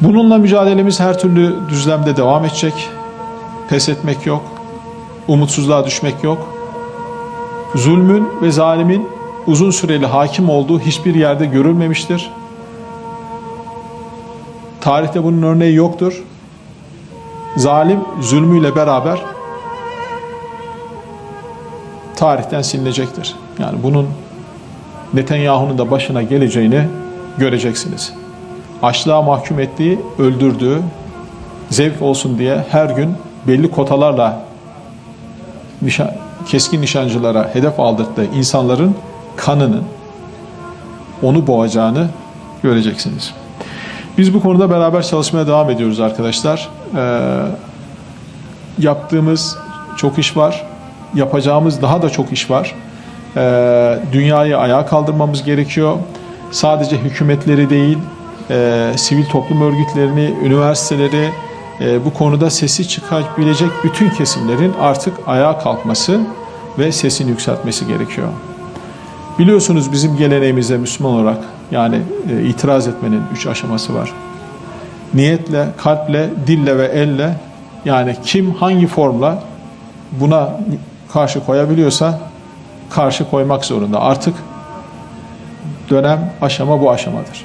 Bununla mücadelemiz her türlü düzlemde devam edecek. Pes etmek yok. Umutsuzluğa düşmek yok. Zulmün ve zalimin uzun süreli hakim olduğu hiçbir yerde görülmemiştir. Tarihte bunun örneği yoktur. Zalim zulmüyle beraber tarihten silinecektir. Yani bunun Netanyahu'nun da başına geleceğini göreceksiniz. Açlığa mahkum ettiği, öldürdüğü, zevk olsun diye her gün belli kotalarla nişan, keskin nişancılara hedef aldırdığı insanların kanının onu boğacağını göreceksiniz. Biz bu konuda beraber çalışmaya devam ediyoruz arkadaşlar. Ee, yaptığımız çok iş var. Yapacağımız daha da çok iş var. Ee, dünyayı ayağa kaldırmamız gerekiyor. Sadece hükümetleri değil, e, sivil toplum örgütlerini, üniversiteleri, e, bu konuda sesi çıkabilecek bütün kesimlerin artık ayağa kalkması ve sesini yükseltmesi gerekiyor. Biliyorsunuz bizim geleneğimizde Müslüman olarak yani e, itiraz etmenin üç aşaması var. Niyetle, kalple, dille ve elle yani kim hangi formla buna karşı koyabiliyorsa karşı koymak zorunda. Artık dönem aşama bu aşamadır.